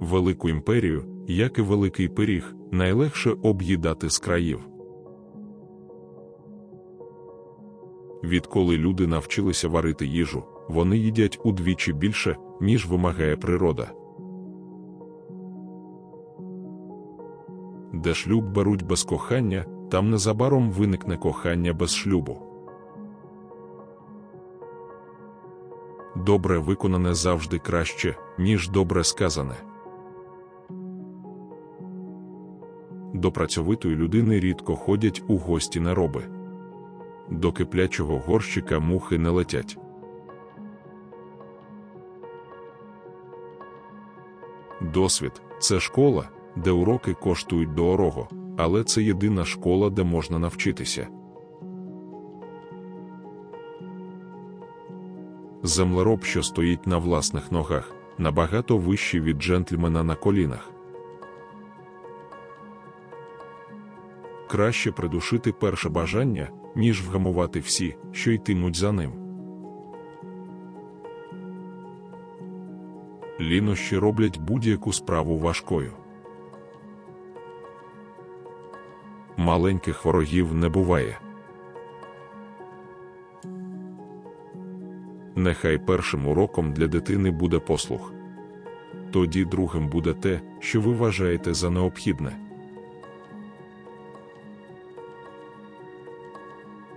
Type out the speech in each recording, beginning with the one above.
Велику імперію, як і великий пиріг, найлегше об'їдати з країв. Відколи люди навчилися варити їжу, вони їдять удвічі більше, ніж вимагає природа. Де шлюб беруть без кохання, там незабаром виникне кохання без шлюбу. Добре виконане завжди краще, ніж добре сказане. До працьовитої людини рідко ходять у гості нероби. До киплячого горщика мухи не летять. Досвід це школа, де уроки коштують дорого, але це єдина школа, де можна навчитися. Землероб, що стоїть на власних ногах, набагато вищий від джентльмена на колінах. Краще придушити перше бажання, ніж вгамувати всі, що йтимуть за ним. Лінощі роблять будь-яку справу важкою. Маленьких ворогів не буває. Нехай першим уроком для дитини буде послух. Тоді другим буде те, що ви вважаєте за необхідне.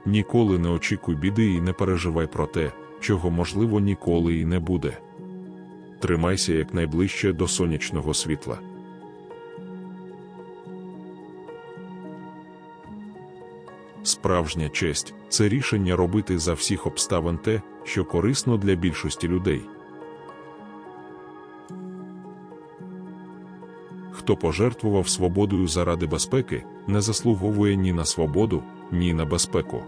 Ніколи не очікуй біди і не переживай про те, чого можливо ніколи і не буде. Тримайся якнайближче до сонячного світла. Справжня честь це рішення робити за всіх обставин те, що корисно для більшості людей. Хто пожертвував свободою заради безпеки, не заслуговує ні на свободу, ні на безпеку.